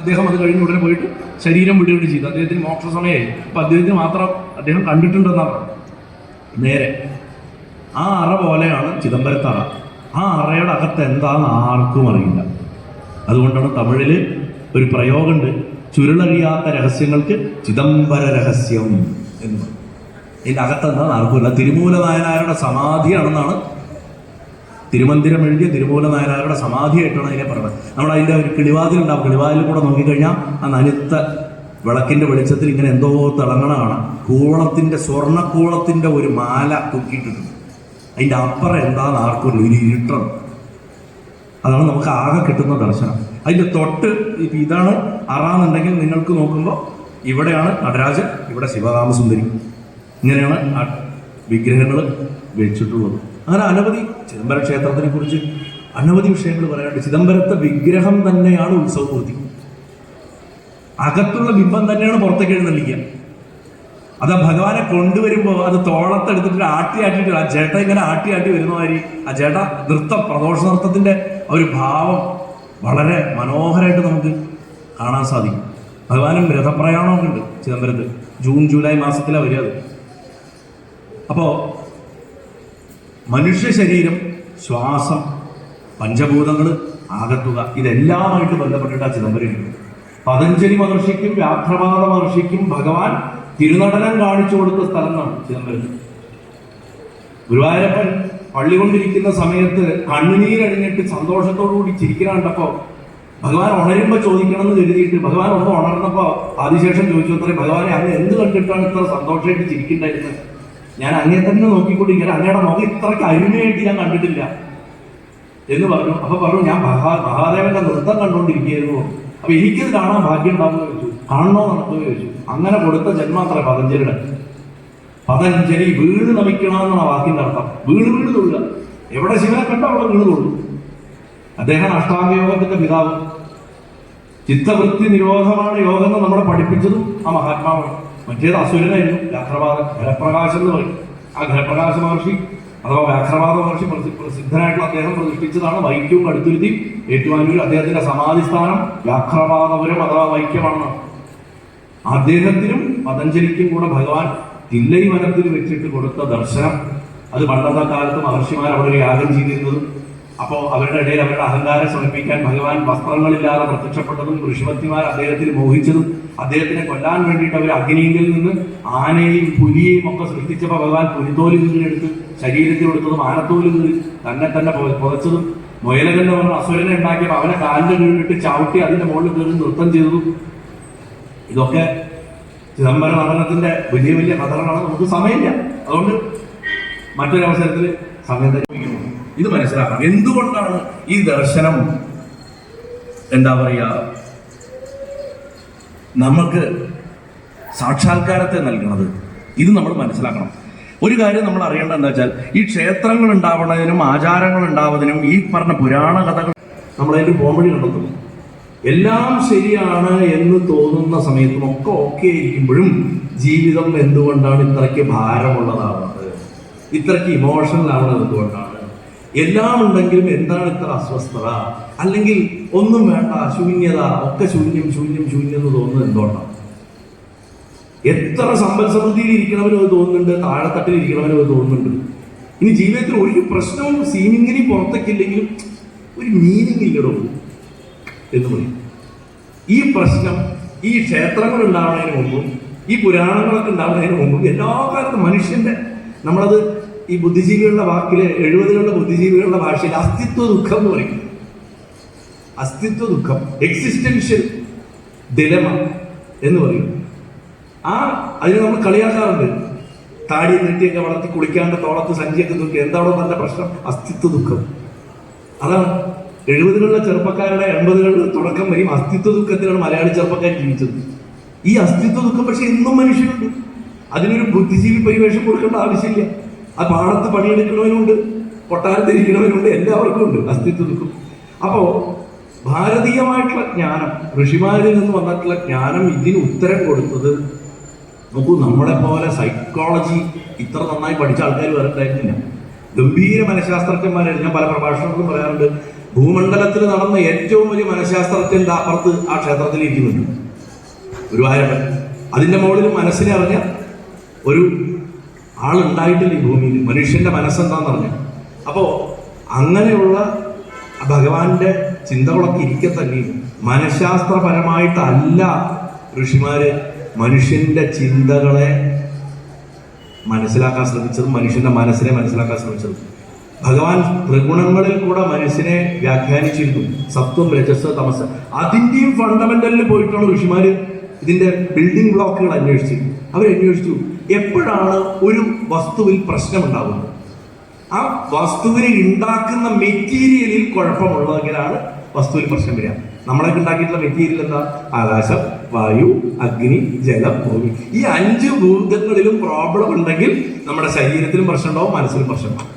അദ്ദേഹം അത് കഴിഞ്ഞ് ഉടനെ പോയിട്ട് ശരീരം വിടുകയും ചെയ്തു. അദ്ദേഹത്തിന് മോക്ഷ സമയമായി അപ്പൊ അദ്ദേഹത്തിന് മാത്രം അദ്ദേഹം കണ്ടിട്ടുണ്ടെന്നാണ് നേരെ. ആ അറ പോലെയാണ് ചിദംബരത്തറ. ആ അറയുടെ അകത്ത് എന്താന്ന് ആർക്കും അറിയില്ല. അതുകൊണ്ടാണ് തമിഴിൽ ഒരു പ്രയോഗമുണ്ട്. ചുരുളറിയാത്ത രഹസ്യങ്ങൾക്ക് ചിദംബര രഹസ്യം എന്ന് പറയും. ഇതിന്റെ ആർക്കും ആർക്കുമില്ല തിരുമൂല നായനാരുടെ സമാധിയാണെന്നാണ് തിരുമന്ദിരം എഴുതിയ തിരുമൂല നായനാരുടെ സമാധിയായിട്ടാണ് അതിനെ പറയുന്നത്. നമ്മൾ അതിന്റെ ഒരു കിളിവാതിൽ ഉണ്ടാവും. കിളിവാതിൽ കൂടെ നോക്കിക്കഴിഞ്ഞാൽ ആ നനുത്ത വിളക്കിന്റെ വെളിച്ചത്തിൽ ഇങ്ങനെ എന്തോ തിളങ്ങണ കാണാം കൂളത്തിന്റെ സ്വർണക്കൂളത്തിന്റെ ഒരു മാല തൂക്കിയിട്ടുണ്ട് അതിന്റെ അപ്പുറം എന്താന്ന് ആർക്കും ഒരു ഇരുട്ടം. അതാണ് നമുക്ക് ആകെ കിട്ടുന്ന ദർശനം. അതിന്റെ തൊട്ട് ഇപ്പം ഇതാണ് അറാന്നുണ്ടെങ്കിൽ നിങ്ങൾക്ക് നോക്കുമ്പോൾ ഇവിടെയാണ് നടരാജൻ ഇവിടെ ശിവകാമസുന്ദരി. ഇങ്ങനെയാണ് ആ വിഗ്രഹങ്ങൾ വെച്ചിട്ടുള്ളത്. അങ്ങനെ അനവധി ചിദംബര ക്ഷേത്രത്തിനെ കുറിച്ച് അനവധി വിഷയങ്ങൾ പറയാനുണ്ട്. ചിദംബരത്തെ വിഗ്രഹം തന്നെയാണ് ഉത്സവമൂർത്തി അകത്തുള്ള ബിംബം തന്നെയാണ് പുറത്തേക്ക് എഴുന്നള്ളിക്കുക. അത് ഭഗവാനെ കൊണ്ടുവരുമ്പോൾ അത് തോളത്തെടുത്തിട്ട് ആട്ടി ആട്ടിട്ട് ആ ചേട്ട ഇങ്ങനെ ആട്ടി ആട്ടി വരുന്ന മാതിരി ആ ചേട്ട നൃത്ത പ്രദോഷ നൃത്തത്തിന്റെ ഒരു ഭാവം വളരെ മനോഹരമായിട്ട് നമുക്ക് കാണാൻ സാധിക്കും. ഭഗവാനും രഥപ്രയാണമൊക്കെ ഉണ്ട് ചിദംബരത്ത്. ജൂൺ ജൂലൈ മാസത്തിലാണ് വരിക അത്. അപ്പോ മനുഷ്യ ശരീരം ശ്വാസം പഞ്ചഭൂതങ്ങൾ ആകത്തുക ഇതെല്ലാമായിട്ട് ബന്ധപ്പെട്ടിട്ട് ആ ചിദംബരം ഇരിക്കുന്നത്. പതഞ്ജലി മഹർഷിക്കും വ്യാഘ്രപാദ മഹർഷിക്കും ഭഗവാൻ തിരുനടനം കാണിച്ചു കൊടുത്ത സ്ഥലമാണ് ചിദംബരം ഗുരുവായൂരപ്പൻ പള്ളി കൊണ്ടിരിക്കുന്ന സമയത്ത് കണ്ണുനീരണിഞ്ഞിട്ട് സന്തോഷത്തോടു കൂടി കണ്ടപ്പോ ഭഗവാൻ ഉണരുമ്പോ ചോദിക്കണം എന്ന് കരുതിയിട്ട് ഭഗവാൻ ഒന്ന് ഉണർന്നപ്പോ ആദിശേഷൻ ചോദിച്ചു അത്രേ ഭഗവാനെ അങ്ങ് എന്ത് കണ്ടിട്ടാണ് ഇത്ര സന്തോഷമായിട്ട് ചിരിക്കണ്ടായിരുന്നത് ഞാൻ അങ്ങനെ തന്നെ നോക്കിക്കൊണ്ടിരിക്കുക അങ്ങയുടെ മുഖം ഇത്രയ്ക്ക് അരുമയായിട്ട് ഞാൻ കണ്ടിട്ടില്ല. എന്ന് പറഞ്ഞു. അപ്പൊ പറഞ്ഞു ഞാൻ മഹാ മഹാദേവന്റെ നൃത്തം കണ്ടുകൊണ്ടിരിക്കുകയായിരുന്നു. അപ്പൊ എനിക്കിത് കാണാൻ ഭാഗ്യം ഉണ്ടാവുമെന്ന് ചോദിച്ചു. കാണണോ നടക്കുകയോ ചോദിച്ചു. അങ്ങനെ കൊടുത്ത ജന്മാത്ര പതഞ്ജലിയുടെ. പതഞ്ജലി വീട് നമിക്കണമെന്നാണ് വാക്കിന്റെ അർത്ഥം. വീട് വീട് തൊഴുക. എവിടെ ശിവനെ കണ്ടോ അവിടെ വീട് തൊഴുതു അദ്ദേഹം അഷ്ടാംഗയോഗത്തിന്റെ പിതാവ്. ചിത്തവൃത്തി നിരോധമാണ് യോഗം നമ്മളെ പഠിപ്പിച്ചതും ആ മഹാത്മാവാണ്. മറ്റേത് അസുരനായിരുന്നു വ്യാഘ്രപാദൻ ഘനപ്രകാശം എന്ന് പറയും. ആ ഘനപ്രകാശ മഹർഷി അഥവാ വ്യാഘ്രപാദ മഹർഷി പ്രസി- പ്രസിദ്ധനായിട്ടുള്ള അദ്ദേഹം പ്രതിഷ്ഠിച്ചതാണ് വൈക്കവും കടുത്തുരുത്തി. ഏറ്റുമാനൂർ അദ്ദേഹത്തിന്റെ സമാധി സ്ഥാനം വ്യാഘ്രപാദപുരം അഥവാ വൈക്കമാണെന്നാണ് അദ്ദേഹത്തിനും പതഞ്ജലിക്കും കൂടെ ഭഗവാൻ തില്ലൈ വനത്തിൽ വെച്ചിട്ട് കൊടുത്ത ദർശനം. അത് പണ്ടത്തെ കാലത്ത് മഹർഷിമാർ അവിടെ യാഗം ചെയ്തിരുന്നതും. അപ്പോ അവരുടെ ഇടയിൽ അവരുടെ അഹങ്കാരം ശമിപ്പിക്കാൻ ഭഗവാൻ വസ്ത്രങ്ങളില്ലാതെ പ്രത്യക്ഷപ്പെട്ടതും ഋഷിപത്തിമാർ അദ്ദേഹത്തിൽ മോഹിച്ചതും അദ്ദേഹത്തിനെ കൊല്ലാൻ വേണ്ടിയിട്ട് അവർ അഗ്നിയിൽ നിന്ന് ആനയെയും പുലിയെയും ഒക്കെ സൃഷ്ടിച്ചപ്പോൾ ഭഗവാൻ പുലിത്തോൽ കീറിയെടുത്ത് ശരീരത്തിൽ കൊടുത്തതും ആനത്തോൽ കീറി തന്നെ തന്നെ പുതച്ചതും മുയലകൻ എന്ന് പറഞ്ഞ അസുരനെ ഉണ്ടാക്കിയപ്പോൾ അവനെ കാലിന്റെ കീഴിലിട്ട് ചവിട്ടി അതിന്റെ മുകളിൽ കയറി നൃത്തം ചെയ്തു ഇതൊക്കെ ചിദംബര നടനത്തിന്റെ വലിയ വലിയ കഥകളാണ്. നമുക്ക് സമയമില്ല. അതുകൊണ്ട് മറ്റൊരവസരത്തിൽ സമയം തന്നെ. ഇത് മനസ്സിലാക്കണം. എന്തുകൊണ്ടാണ് ഈ ദർശനം എന്താ പറയുക നമുക്ക് സാക്ഷാത്കാരത്തെ നൽകുന്നത് ഇത് നമ്മൾ മനസ്സിലാക്കണം. ഒരു കാര്യം നമ്മൾ അറിയേണ്ടത് എന്താ വെച്ചാൽ ഈ ക്ഷേത്രങ്ങൾ ഉണ്ടാവുന്നതിനും ആചാരങ്ങൾ ഉണ്ടാവുന്നതിനും ഈ പറഞ്ഞ പുരാണ കഥകൾ നമ്മളതിന്റെ കോമഡി കണ്ടെത്തുന്നു എല്ലാം ശരിയാണ് എന്ന് തോന്നുന്ന സമയത്തും ഒക്കെ ഓക്കെ ഇരിക്കുമ്പോഴും ജീവിതം എന്തുകൊണ്ടാണ് ഇത്രയ്ക്ക് ഭാരമുള്ളതാവുന്നത്? ഇത്രയ്ക്ക് ഇമോഷണൽ ആവുന്നത് എന്തുകൊണ്ടാണ്? എല്ലാം ഉണ്ടെങ്കിലും എന്താണ് ഇത്ര അസ്വസ്ഥത? അല്ലെങ്കിൽ ഒന്നും വേണ്ട ശൂന്യത ഒക്കെ ശൂന്യം ശൂന്യം ശൂന്യം എന്ന് തോന്നുന്നത് എന്തുകൊണ്ടാണ് എത്ര സമ്പൽ സമൃദ്ധിയിൽ ഇരിക്കണവനും അത് തോന്നുന്നുണ്ട് താഴെത്തട്ടിൽ ഇരിക്കണവനും അത് തോന്നുന്നുണ്ട്. ഇനി ജീവിതത്തിൽ ഒരു പ്രശ്നവും സീമിങ്ങിനി പുറത്തേക്കില്ലെങ്കിലും ഒരു മീനിങ് ഇല്ലടോ എന്ന് പറയും. ഈ പ്രശ്നം ഈ ക്ഷേത്രങ്ങൾ ഉണ്ടാവുന്നതിന് മുമ്പും ഈ പുരാണങ്ങളൊക്കെ ഉണ്ടാവുന്നതിന് മുമ്പും എല്ലാ കാലത്തും മനുഷ്യന്റെ നമ്മളത് ഈ ബുദ്ധിജീവികളുടെ വാക്കിലെ എഴുപതുകളുടെ ബുദ്ധിജീവികളുടെ ഭാഷയിൽ അസ്തിത്വ ദുഃഖം എന്ന് പറയും. അസ്തിത്വ ദുഃഖം എക്സിസ്റ്റൻഷ്യൽ ദിലമ എന്ന് പറയും. ആ അതിനെ നമ്മൾ കളിയാക്കാറുണ്ട്. താടി നീട്ടിയൊക്കെ വളർത്തി കുളിക്കാണ്ട് തോളത്ത് സഞ്ചിയൊക്കെ നോക്കി എന്താണോ നല്ല പ്രശ്നം? അസ്തിത്വ ദുഃഖം അതാണ് എഴുപതുകളിലെ ചെറുപ്പക്കാരുടെ എൺപതുകളിൽ തുടക്കം വരെയും അസ്തിത്വ ദുഃഖത്തിലാണ് മലയാളി ചെറുപ്പക്കാർ ജീവിച്ചത്. ഈ അസ്തിത്വ ദുഃഖം പക്ഷെ എന്നും മനുഷ്യനുണ്ട്. അതിനൊരു ബുദ്ധിജീവി പരിവേഷം കൊടുക്കേണ്ട ആവശ്യമില്ല. ആ പാടത്ത് പണിയെടുക്കണവനുണ്ട് കൊട്ടാരത്തിരിക്കണവനുണ്ട് എല്ലാവർക്കും ഉണ്ട് അസ്തിത്വ ദുഃഖം അപ്പോ ഭാരതീയമായിട്ടുള്ള ജ്ഞാനം ഋഷിമാരിൽ നിന്ന് വന്നിട്ടുള്ള ജ്ഞാനം ഇതിന് ഉത്തരം കൊടുത്തത് നോക്കൂ നമ്മളെ പോലെ സൈക്കോളജി ഇത്ര നന്നായി പഠിച്ച ആൾക്കാർ വേറെ ഗംഭീര മനഃശാസ്ത്രജ്ഞന്മാരായിരുന്നു ഞാൻ പല പ്രഭാഷണങ്ങളും പറയാറുണ്ട്. ഭൂമണ്ഡലത്തിൽ നടന്ന ഏറ്റവും വലിയ മനഃശാസ്ത്രജ്ഞന്റെ അപ്പുറത്ത് ആ ക്ഷേത്രത്തിൽ ഇരിക്കുന്നുണ്ട്. ഗുരുവായൂരപ്പൻ അതിന്റെ മുകളിൽ മനസ്സിനെ അറിഞ്ഞ ഒരു ആളുണ്ടായിട്ടില്ല ഈ ഭൂമിയിൽ. മനുഷ്യന്റെ മനസ്സെന്താന്ന് പറഞ്ഞു അപ്പോ അങ്ങനെയുള്ള ഭഗവാന്റെ ചിന്തകളൊക്കെ ഇരിക്കെ തന്നെ മനഃശാസ്ത്രപരമായിട്ടല്ല ഋഷിമാര് മനുഷ്യന്റെ ചിന്തകളെ മനസ്സിലാക്കാൻ ശ്രമിച്ചത് മനുഷ്യന്റെ മനസ്സിനെ മനസ്സിലാക്കാൻ ശ്രമിച്ചത്. ഭഗവാൻ ത്രിഗുണങ്ങളിൽ കൂടെ മനുഷ്യനെ വ്യാഖ്യാനിച്ചിരുന്നു സത്വം രജസ് തമസ്. അതിന്റെയും ഫണ്ടമെന്റലിൽ പോയിട്ടുള്ള ഋഷിമാര് ഇതിന്റെ ബിൽഡിംഗ് ബ്ലോക്കുകൾ അന്വേഷിച്ചു അവർ അന്വേഷിച്ചു എപ്പോഴാണ് ഒരു വസ്തുവിൽ പ്രശ്നമുണ്ടാകുന്നത് ആ വസ്തുവിനെ ഉണ്ടാക്കുന്ന മെറ്റീരിയലിൽ കുഴപ്പമുള്ളതെങ്കിലാണ് വസ്തുവിൽ പ്രശ്നം വരിക. നമ്മളൊക്കെ ഉണ്ടാക്കിയിട്ടുള്ള മെറ്റീരിയൽ എന്താ? ആകാശം വായു അഗ്നി ജലം ഭൂമി. ഈ അഞ്ച് ഭൂതങ്ങളിലും പ്രോബ്ലം ഉണ്ടെങ്കിൽ നമ്മുടെ ശരീരത്തിലും പ്രശ്നം ഉണ്ടാവും മനസ്സിലും പ്രശ്നമുണ്ടാവും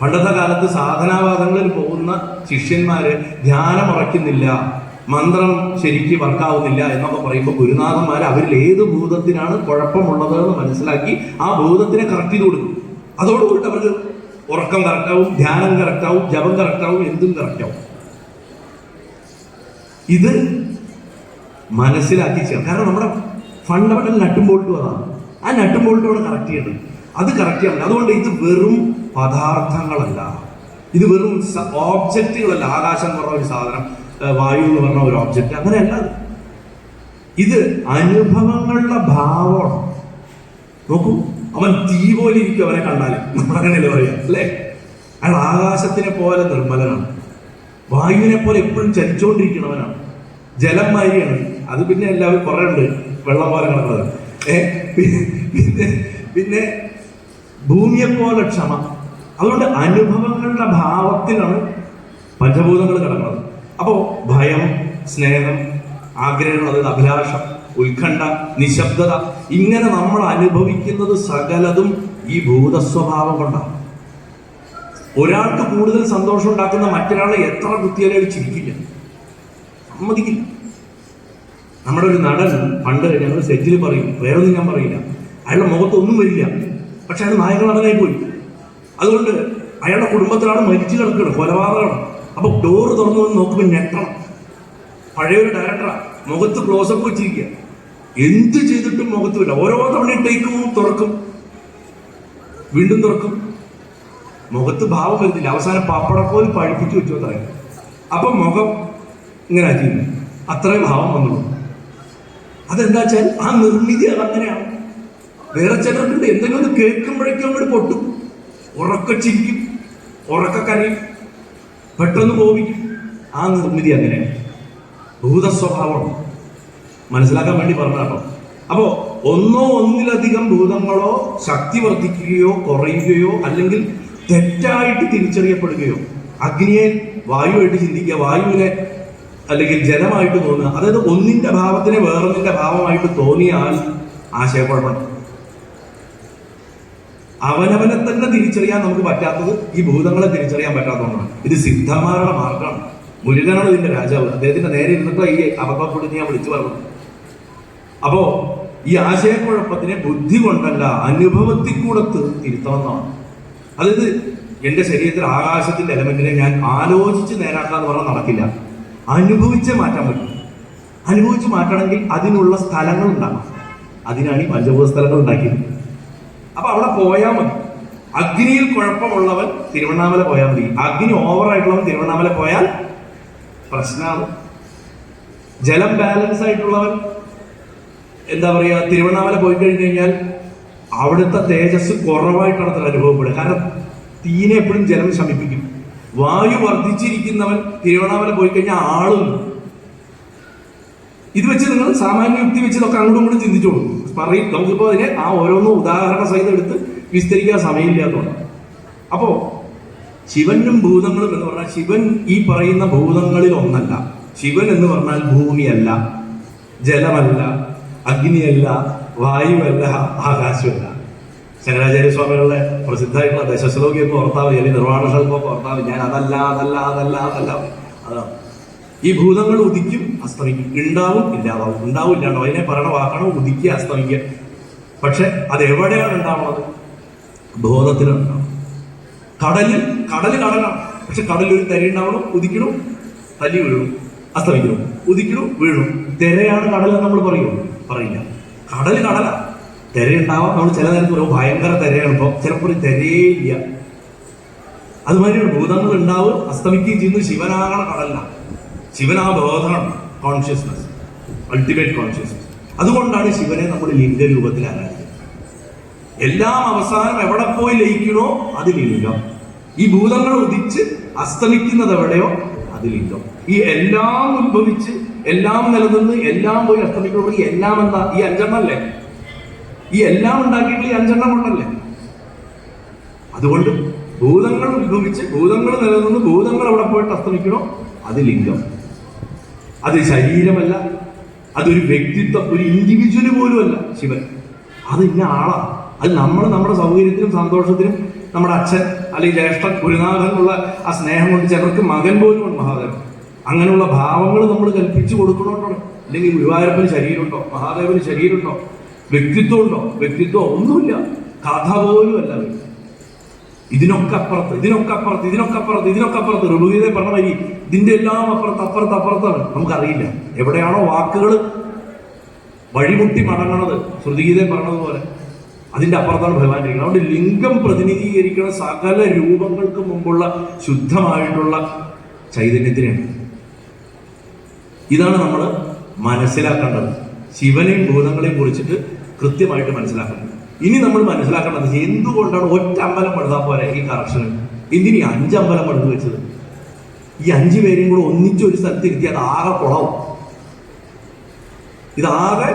പണ്ടത്തെ കാലത്ത് സാധനാവാദങ്ങളിൽ പോകുന്ന ശിഷ്യന്മാര് ധ്യാനം ഉറയ്ക്കുന്നില്ല മന്ത്രം ശരിക്ക് വർക്കാവുന്നില്ല എന്നൊക്കെ പറയുമ്പോൾ ഗുരുനാഥന്മാർ അവരിൽ ഏത് ഭൂതത്തിനാണ് കുഴപ്പമുള്ളത് എന്ന് മനസ്സിലാക്കി ആ ഭൂതത്തിനെ കറക്റ്റ് ചെയ്ത് കൊടുക്കും. അതോടുകൂടി അവർക്ക് ഉറക്കം കറക്റ്റാവും ധ്യാനം കറക്റ്റാവും ജപം കറക്റ്റാവും എന്തും കറക്റ്റാവും. ഇത് മനസ്സിലാക്കി ചെയ്യണം കാരണം നമ്മുടെ ഫണ്ടമെന്റൽ നട്ടും ബോൾട്ടും അതാണ്. ആ നട്ടും ബോൾട്ടോട് കറക്റ്റ് ചെയ്യണം. അത് കറക്റ്റ് ചെയ്യണം. അതുകൊണ്ട് ഇത് വെറും പദാർത്ഥങ്ങളല്ല. ഇത് വെറും ഓബ്ജക്റ്റുകളല്ല ആകാശം എന്ന് പറഞ്ഞ ഒരു സാധനം വായു എന്ന് പറഞ്ഞ ഒരു ഓബ്ജക്റ്റ് അങ്ങനെയല്ല. ഇത് അനുഭവങ്ങളുടെ ഭാവമാണ്. നോക്കൂ. അവൻ തീ പോലെ ഇരിക്കും അവനെ കണ്ടാൽ നമ്മളങ്ങനെയല്ലേ പറയാം അല്ലേ? അയാൾ ആകാശത്തിനെ പോലെ നിർമ്മലനാണ്. വായുവിനെ പോലെ എപ്പോഴും ചലിച്ചുകൊണ്ടിരിക്കുന്നവനാണ് ജലം മാരിയാണ് അത് പിന്നെ എല്ലാവരും കുറെ ഉണ്ട് വെള്ളം പോലെ കിടക്കുന്നത് ഏ പിന്നെ പിന്നെ ഭൂമിയെ പോലെ ക്ഷമ. അതുകൊണ്ട് അനുഭവങ്ങളുടെ ഭാവത്തിലാണ് പഞ്ചഭൂതങ്ങൾ കിടക്കുന്നത്. അപ്പോൾ ഭയം സ്നേഹം അതായത് അഭിലാഷം ഉത്കണ്ഠ നിശബ്ദത ഇങ്ങനെ നമ്മൾ അനുഭവിക്കുന്നത് സകലതും ഈ ഭൂതസ്വഭാവം കൊണ്ടാണ്. ഒരാൾക്ക് കൂടുതൽ സന്തോഷം ഉണ്ടാക്കുന്ന മറ്റൊരാളെ എത്ര കുത്തിയാലും ചിരിക്കില്ല. സമ്മതിക്കില്ല. നമ്മുടെ ഒരു നടൻ പണ്ട് ഞങ്ങൾ സെറ്റിൽ പറയും വേറൊന്നും ഞാൻ പറയില്ല. അയാളുടെ മുഖത്തൊന്നും വരില്ല. പക്ഷെ അയാൾ നായക നടനായി പോയി. അതുകൊണ്ട് അയാളുടെ കുടുംബത്തിലാണ് മരിച്ചു കിടക്കുന്നത് കൊലപാതകമാണ്. അപ്പൊ ഡോറ് തുറന്നു നോക്കുമ്പോൾ ഞെട്ടണം. പഴയൊരു ഡയറക്ടറാ മുഖത്ത് ക്ലോസപ്പ് വെച്ചിരിക്കുക. എന്ത് ചെയ്തിട്ടും മുഖത്ത് വരില്ല. ഓരോ തവണ ടേക്കും തുറക്കും. വീണ്ടും തുറക്കും. മുഖത്ത് ഭാവം വരുന്നില്ല. അവസാനം പപ്പടം പോലും പഴിപ്പിച്ചു വെച്ചു അത്ര അപ്പൊ മുഖം ഇങ്ങനെ ചെയ്യുന്നു അത്രയും ഭാവം വന്നുള്ളൂ അതെന്താ വെച്ചാൽ ആ നിർമ്മിതി അങ്ങനെയാണ്. വേറെ ചിലർക്കുണ്ട്. എന്തെങ്കിലും ഒന്ന് കേൾക്കുമ്പോഴേക്കും അങ്ങോട്ട് പൊട്ടും. ഉറക്ക ചിരിക്കും. ഉറക്ക കരയും. പെട്ടെന്ന് കോപിക്കും. ആ നിർമ്മിതി അങ്ങനെയാണ്. ഭൂതസ്വഭാവമാണ് മനസ്സിലാക്കാൻ വേണ്ടി പറഞ്ഞാട്ടോ അപ്പോ ഒന്നോ ഒന്നിലധികം ഭൂതങ്ങളോ ശക്തി വർദ്ധിക്കുകയോ കുറയുകയോ അല്ലെങ്കിൽ തെറ്റായിട്ട് തിരിച്ചറിയപ്പെടുകയോ അഗ്നിയെ വായുവായിട്ട് ചിന്തിക്കുക വായുവിനെ അല്ലെങ്കിൽ ജലമായിട്ട് തോന്നുക അതായത് ഒന്നിന്റെ ഭാവത്തിനെ വേറൊന്നിന്റെ ഭാവമായിട്ട് തോന്നിയാൽ ആശയക്കുഴപ്പം. അവനവനെ തന്നെ തിരിച്ചറിയാൻ നമുക്ക് പറ്റാത്തത് ഈ ഭൂതങ്ങളെ തിരിച്ചറിയാൻ പറ്റാത്തതുകൊണ്ടാണ്. ഇത് സിദ്ധമാരുടെ മാർഗമാണ്. മുരുകനാണ് ഇതിന്റെ രാജാവ്. അദ്ദേഹത്തിന്റെ നേരെ ഇരുന്നപ്പോ ഈ അപകടപ്പെടുത്തി ഞാൻ വിളിച്ചു പറഞ്ഞു. അപ്പോ ഈ ആശയക്കുഴപ്പത്തിനെ ബുദ്ധി കൊണ്ടല്ല അനുഭവത്തിൽ കൂടെ തിരുത്തണമെന്നാണ്. അതായത് എന്റെ ശരീരത്തിൽ ആകാശത്തിന്റെ എലമെന്റിനെ ഞാൻ ആലോചിച്ച് നേരാക്കാന്ന് പറഞ്ഞാൽ നടക്കില്ല. അനുഭവിച്ചേ മാറ്റാൻ പറ്റും. അനുഭവിച്ച് മാറ്റണമെങ്കിൽ അതിനുള്ള സ്ഥലങ്ങൾ ഉണ്ടാകണം അതിനാണ് ഈ പഞ്ചഭൂത സ്ഥലങ്ങൾ ഉണ്ടാക്കിയത്. അപ്പൊ അവിടെ പോയാൽ മതി. അഗ്നിയിൽ കുഴപ്പമുള്ളവൻ തിരുവണ്ണാമല പോയാൽ മതി. അഗ്നി ഓവറായിട്ടുള്ളവൻ തിരുവണ്ണാമല പോയാൽ പ്രശ്നമാണ് ജലം ബാലൻസ് ആയിട്ടുള്ളവൻ എന്താ പറയുക തിരുവണ്ണാമല പോയി കഴിഞ്ഞു കഴിഞ്ഞാൽ അവിടുത്തെ തേജസ് കുറവായിട്ടാണ് അത്ര അനുഭവപ്പെടുക. കാരണം തീനെ എപ്പോഴും ജലം ശമിപ്പിക്കും. വായു വർദ്ധിച്ചിരിക്കുന്നവൻ തിരുവണ്ണാമല പോയി കഴിഞ്ഞാൽ ആളും ഇത് വെച്ച് നിങ്ങൾ സാമാന്യ യുക്തി വെച്ച് ഇതൊക്കെ അങ്ങോട്ടും ഇങ്ങോട്ടും ചിന്തിച്ചോളൂ. പറയും നമുക്കിപ്പോൾ അതിനെ ആ ഓരോന്നും ഉദാഹരണ സഹിതം എടുത്ത് വിസ്തരിക്കാൻ സമയമില്ലാത്തതുകൊണ്ട് അപ്പോ ശിവനും ഭൂതങ്ങളും എന്ന് പറഞ്ഞാൽ ശിവൻ ഈ പറയുന്ന ഭൂതങ്ങളിൽ ഒന്നല്ല. ശിവൻ എന്ന് പറഞ്ഞാൽ ഭൂമിയല്ല ജലമല്ല അഗ്നിയല്ല വായുവല്ല ആകാശമല്ല. ശങ്കരാചാര്യ സ്വാമികളുടെ പ്രസിദ്ധമായിട്ടുള്ള ദശശ്ലോകി എന്ന് ഓർത്താവ് അല്ലെങ്കിൽ നിർവാണ ശൽപ്പം ഓർത്താവ് ഞാൻ അതല്ല അതല്ല അതല്ല അതല്ല. അതാണ്. ഈ ഭൂതങ്ങൾ ഉദിക്കും അസ്തമിക്കും. ഉണ്ടാവും ഇല്ലാതാവും. ഉണ്ടാവും ഇല്ലാണ്ടാവും. അതിനെ പറയണ വാക്കാണ് ഉദിക്കുക അസ്തമിക്കുക. പക്ഷെ അത് എവിടെയാണ് ഉണ്ടാവുന്നത്? ബോധത്തിലാണ് ഉണ്ടാവുന്നത്. കടലിൽ കടൽ കടലാണ്. പക്ഷെ കടലിൽ ഒരു തിര ഉണ്ടാവണം ഉദിക്കണം തല്ലി വീഴും അസ്തമിക്കണം. ഉദിക്കണം വീഴും തിരയാണ് കടൽ എന്ന് നമ്മൾ പറയും പറയില്ല. കടൽ കടലാ. തിരയുണ്ടാവാം നമ്മൾ ചില നേരത്ത് പറയും ഭയങ്കര തിരയാണ്. ഇപ്പോൾ ചിലപ്പോൾ തിരയേ ഇല്ല. അതുമാതിരി ഭൂതങ്ങൾ ഉണ്ടാവും അസ്തമിക്കുകയും ചെയ്യുന്നത് ശിവനാകണ കടല ശിവനാ ബോധമാണ് കോൺഷ്യസ്നസ് അൾട്ടിമേറ്റ് കോൺഷ്യസ്നസ് അതുകൊണ്ടാണ് ശിവനെ നമ്മൾ ലിംഗരൂപത്തിൽ ആരാധിക്കുന്നത് എല്ലാം അവസാനം എവിടെ പോയി ലയിക്കണോ അത് ലിംഗം ഈ ഭൂതങ്ങൾ ഉദിച്ച് അസ്തമിക്കുന്നത് എവിടെയോ അത് ലിംഗം ഈ എല്ലാം ഉത്ഭവിച്ച് എല്ലാം നിലനിന്ന് എല്ലാം പോയി അസ്തമിക്കുമ്പോൾ ഈ എല്ലാം എന്താ? ഈ അഞ്ചെണ്ണല്ലേ ഈ എല്ലാം ഉണ്ടാക്കിയിട്ടുള്ള ഈ അഞ്ചെണ്ണം കൊണ്ടല്ലേ? അതുകൊണ്ട് ഭൂതങ്ങൾ ഉത്ഭവിച്ച് ഭൂതങ്ങൾ നിലനിന്ന് ഭൂതങ്ങൾ എവിടെ പോയിട്ട് അസ്തമിക്കണോ അത് ലിംഗം അത് ശരീരമല്ല അതൊരു വ്യക്തിത്വം ഒരു ഇൻഡിവിജ്വൽ പോലും അല്ല ശിവൻ. അത് ഇന്ന ആളാ. അത് നമ്മൾ നമ്മുടെ സൗകര്യത്തിനും സന്തോഷത്തിനും നമ്മുടെ അച്ഛൻ അല്ലെങ്കിൽ ജ്യേഷ്ഠൻ ഗുരുനാഥൻ എന്നുള്ള ആ സ്നേഹം കൊണ്ട് ചിലർക്ക് മകൻ പോലും ഉണ്ട് മഹാദേവൻ. അങ്ങനെയുള്ള ഭാവങ്ങൾ നമ്മൾ കൽപ്പിച്ചു കൊടുക്കണോണ്ടോ അല്ലെങ്കിൽ ഗുരുവായൂരപ്പന് ശരീരമുണ്ടോ? മഹാദേവന് ശരീരമുണ്ടോ? വ്യക്തിത്വം ഉണ്ടോ വ്യക്തിത്വം ഒന്നുമില്ല. കഥ പോലും അല്ല. ഇതിനൊക്കെ അപ്പുറത്ത് ഇതിനൊക്കെ അപ്പുറത്ത് ഇതിനൊക്കെ അപ്പുറത്ത് ഇതിനൊക്കെ അപ്പുറത്ത്. ഋതുഗീത പറഞ്ഞ വരി ഇതിന്റെ എല്ലാം അപ്പുറത്ത് അപ്പുറത്ത് അപ്പുറത്താണ്. നമുക്കറിയില്ല. എവിടെയാണോ വാക്കുകൾ വഴിമുട്ടി മടങ്ങണത്. ശ്രുതിഗീത പറഞ്ഞതുപോലെ. അതിന്റെ അപ്പുറത്താണ് ഭഗവാൻ ഇരിക്കുന്നത്. അതുകൊണ്ട് ലിംഗം പ്രതിനിധീകരിക്കുന്ന സകല രൂപങ്ങൾക്ക് മുമ്പുള്ള ശുദ്ധമായിട്ടുള്ള ചൈതന്യത്തിനാണ് ഇതാണ് നമ്മൾ മനസ്സിലാക്കേണ്ടത്. ശിവനെയും ഭൂതങ്ങളെയും കുറിച്ചിട്ട് കൃത്യമായിട്ട് മനസ്സിലാക്കണം. ഇനി നമ്മൾ മനസ്സിലാക്കേണ്ടത് എന്തുകൊണ്ടാണ് ഒറ്റ അമ്പലം പണിതാൽ പോലെ ഈ കറക്ഷന് എന്തിനീ അഞ്ച് അമ്പലം പണിത് വെച്ചത്? ഈ അഞ്ചു പേരെയും കൂടെ ഒന്നിച്ച് ഒരു സ്ഥലത്ത് ഇരുത്തി അത് ആകെ കുളവും. ഇതാകെ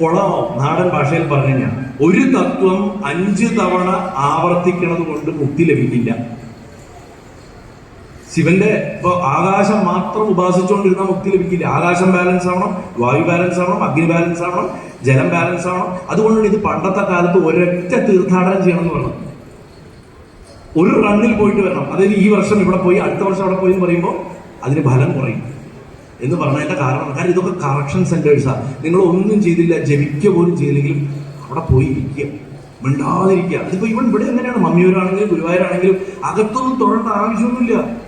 കുളമാവും നാടൻ ഭാഷയിൽ പറഞ്ഞു കഴിഞ്ഞാൽ. ഒരു തത്വം അഞ്ച് തവണ ആവർത്തിക്കുന്നത് കൊണ്ട് മുക്തി ലഭിക്കില്ല. ശിവന്റെ ഇപ്പൊ ആകാശം മാത്രം ഉപാസിച്ചുകൊണ്ടിരുന്ന മുക്തി ലഭിക്കില്ല. ആകാശം ബാലൻസ് ആവണം വായു ബാലൻസ് ആവണം അഗ്നി ബാലൻസ് ആവണം ജലം ബാലൻസ് ആവണം. അതുകൊണ്ടാണ് ഇത് പണ്ടത്തെ കാലത്ത് ഒരൊറ്റ തീർത്ഥാടനം ചെയ്യണം എന്ന് പറഞ്ഞത്. ഒരു റണ്ണിൽ പോയിട്ട് വരണം. അതായത് ഈ വർഷം ഇവിടെ പോയി അടുത്ത വർഷം അവിടെ പോയി എന്ന് പറയുമ്പോൾ അതിന് ഫലം കുറയും എന്ന് പറഞ്ഞതിന്റെ കാരണം കാരണം ഇതൊക്കെ കറക്ഷൻ സെന്റേഴ്സാണ് നിങ്ങൾ ഒന്നും ചെയ്തില്ല ജപിക്കുക പോലും ചെയ്തില്ലെങ്കിലും അവിടെ പോയി ഇരിക്കുക മിണ്ടാതിരിക്കുക. അതിപ്പോ ഇവൻ ഇവിടെ എങ്ങനെയാണ്? മമ്മിയൂരാണെങ്കിലും ഗുരുവായൂരാണെങ്കിലും അകത്തൊന്നും തൊഴേണ്ട ആവശ്യമൊന്നുമില്ല.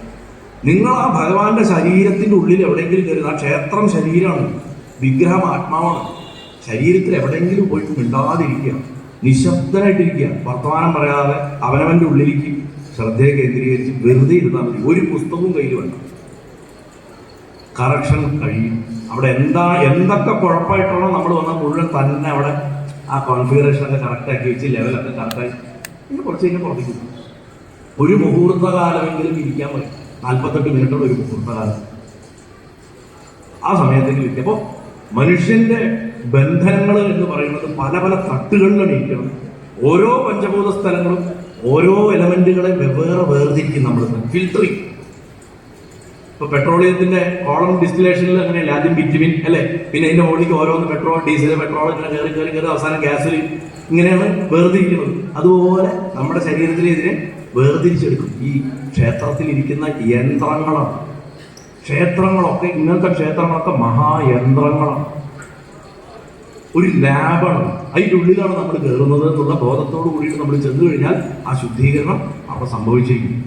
നിങ്ങൾ ആ ഭഗവാന്റെ ശരീരത്തിന്റെ ഉള്ളിൽ എവിടെയെങ്കിലും കയറി ആ ക്ഷേത്രം ശരീരമാണ് വിഗ്രഹം ആത്മാവാണ്. ശരീരത്തിൽ എവിടെയെങ്കിലും പോയിട്ട് മിണ്ടാതിരിക്കുക. നിശബ്ദനായിട്ടിരിക്കുക. വർത്തമാനം പറയാതെ അവനവന്റെ ഉള്ളിലേക്ക് ശ്രദ്ധയെ കേന്ദ്രീകരിച്ച് വെറുതെ ഇരുന്നാൽ മതി. ഒരു പുസ്തകവും കയ്യിൽ വേണ്ട. കറക്ഷൻ കഴിയും. അവിടെ എന്താ എന്തൊക്കെ കുഴപ്പമായിട്ടാണോ നമ്മൾ വന്ന മുഴുവൻ തന്നെ അവിടെ ആ കോൺഫിഗറേഷൻ കറക്റ്റ് ആക്കി വെച്ച് ലെവലൊക്കെ കറക്റ്റായി പിന്നെ കുറച്ച് കഴിഞ്ഞാൽ പുറത്തേക്ക്. ഒരു മുഹൂർത്തകാലമെങ്കിലും ഇരിക്കാൻ പറ്റും നാൽപ്പത്തെട്ട് മിനിറ്റുള്ള ഒരു മുഹൂർത്തകാലം. ആ സമയത്തേക്ക് ഇരിക്കും. അപ്പോൾ മനുഷ്യന്റെ ബന്ധനങ്ങൾ എന്ന് പറയുന്നത് പല പല തട്ടുകളിലാണ് ഇരിക്കണം ഓരോ പഞ്ചഭൂത സ്ഥലങ്ങളും ഓരോ എലമെന്റുകളെ വെവ്വേറെ വേർതിരിക്കും നമ്മൾ ഫിൽട്ടറിങ് ഇപ്പൊ പെട്രോളിയത്തിന്റെ കോളം ഡിസ്റ്റിലേഷനിൽ അങ്ങനെയല്ല? ആദ്യം ബിറ്റുമിൻ അല്ലെ? പിന്നെ അതിന്റെ മുകളിലേക്ക് ഓരോന്ന് പെട്രോൾ ഡീസൽ പെട്രോൾ ഇങ്ങനെ കയറി കയറി കയറി അവസാനം ഗ്യാസിൽ ഇങ്ങനെയാണ് വേർതിരിക്കുന്നത്. അതുപോലെ നമ്മുടെ ശരീരത്തിൽ ഇതിനെ വേർതിരിച്ചെടുക്കും. ഈ ക്ഷേത്രത്തിൽ ഇരിക്കുന്ന യന്ത്രങ്ങളാണ് ക്ഷേത്രങ്ങളൊക്കെ ഇങ്ങനത്തെ ക്ഷേത്രങ്ങളൊക്കെ മഹായന്ത്രങ്ങളാണ്. ഒരു ലാബാണ്. അതിന്റെ ഉള്ളിലാണ് നമ്മൾ കയറുന്നത് എന്നുള്ള ബോധത്തോട് കൂടിയിട്ട് നമ്മൾ ചെന്നു കഴിഞ്ഞാൽ ആ ശുദ്ധീകരണം അവിടെ സംഭവിച്ചിരിക്കും.